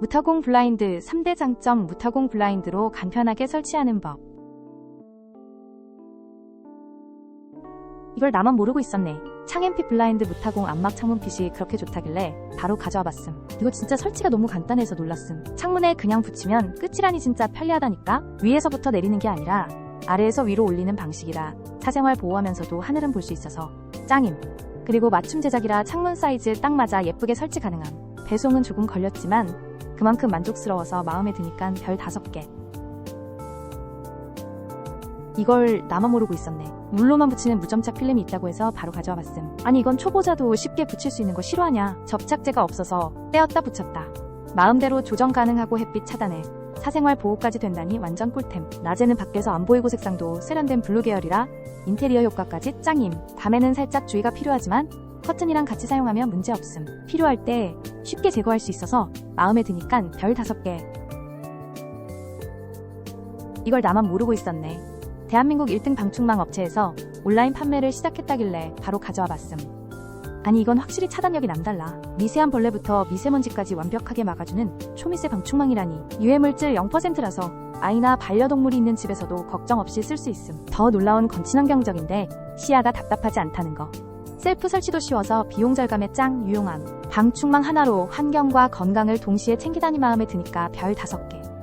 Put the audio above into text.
무타공 블라인드 3대 장점 무타공 블라인드로 간편하게 설치하는 법. 이걸 나만 모르고 있었네. 창앤핏 블라인드 무타공 안막 창문핏이 그렇게 좋다길래 바로 가져와 봤음. 이거 진짜 설치가 너무 간단해서 놀랐음. 창문에 그냥 붙이면 끝이라니 진짜 편리하다니까? 위에서부터 내리는 게 아니라 아래에서 위로 올리는 방식이라 사생활 보호하면서도 하늘은 볼 수 있어서 짱임. 그리고 맞춤 제작이라 창문 사이즈 딱 맞아 예쁘게 설치 가능함. 배송은 조금 걸렸지만 그만큼 만족스러워서 마음에 드니까 별 5개. 이걸 나만 모르고 있었네. 물로만 붙이는 무점착 필름이 있다고 해서 바로 가져와 봤음. 아니 이건 초보자도 쉽게 붙일 수 있는 거 싫어하냐? 접착제가 없어서 떼었다 붙였다. 마음대로 조정 가능하고 햇빛 차단에 사생활 보호까지 된다니 완전 꿀템. 낮에는 밖에서 안 보이고 색상도 세련된 블루 계열이라 인테리어 효과까지 짱임. 밤에는 살짝 주의가 필요하지만 커튼이랑 같이 사용하면 문제 없음. 필요할 때 쉽게 제거할 수 있어서 마음에 드니깐 별 5개. 이걸 나만 모르고 있었네. 대한민국 1등 방충망 업체에서 온라인 판매를 시작했다길래 바로 가져와 봤음. 아니 이건 확실히 차단력이 남달라. 미세한 벌레부터 미세먼지까지 완벽하게 막아주는 초미세 방충망이라니. 유해물질 0%라서 아이나 반려동물이 있는 집에서도 걱정 없이 쓸 수 있음. 더 놀라운 건 친환경적인데 시야가 답답하지 않다는 거. 셀프 설치도 쉬워서 비용 절감에 짱 유용함. 방충망 하나로 환경과 건강을 동시에 챙기다니 마음에 드니까 별 5개.